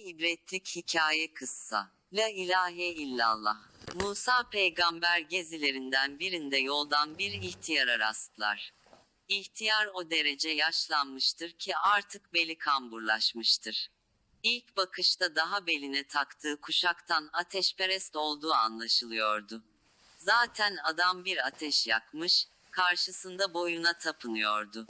İbretlik hikaye kıssa. La ilahe illallah. Musa peygamber gezilerinden birinde yoldan bir ihtiyara rastlar. İhtiyar o derece yaşlanmıştır ki artık beli kamburlaşmıştır. İlk bakışta daha beline taktığı kuşaktan ateşperest olduğu anlaşılıyordu. Zaten adam bir ateş yakmış, karşısında boyuna tapınıyordu.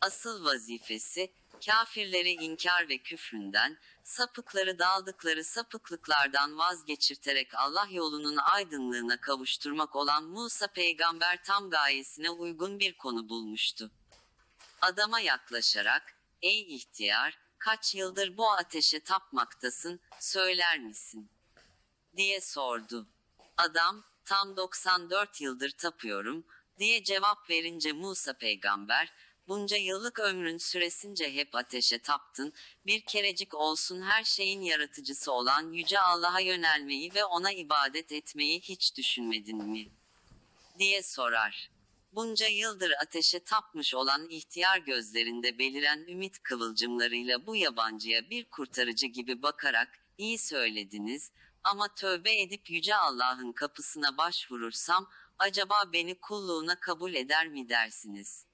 Asıl vazifesi, kafirleri inkar ve küfründen, sapıkları daldıkları sapıklıklardan vazgeçirterek Allah yolunun aydınlığına kavuşturmak olan Musa peygamber tam gayesine uygun bir konu bulmuştu. Adama yaklaşarak, ey ihtiyar, kaç yıldır bu ateşe tapmaktasın, söyler misin? diye sordu. Adam, tam 94 yıldır tapıyorum, diye cevap verince Musa peygamber, bunca yıllık ömrün süresince hep ateşe taptın, bir kerecik olsun her şeyin yaratıcısı olan Yüce Allah'a yönelmeyi ve ona ibadet etmeyi hiç düşünmedin mi? diye sorar. Bunca yıldır ateşe tapmış olan ihtiyar gözlerinde beliren ümit kıvılcımlarıyla bu yabancıya bir kurtarıcı gibi bakarak, iyi söylediniz, ama tövbe edip Yüce Allah'ın kapısına başvurursam, acaba beni kulluğuna kabul eder mi dersiniz?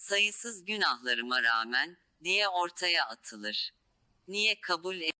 Sayısız günahlarıma rağmen, diye ortaya atılır. Niye kabul et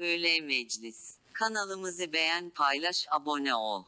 öyle meclis. Kanalımızı beğen paylaş abone ol.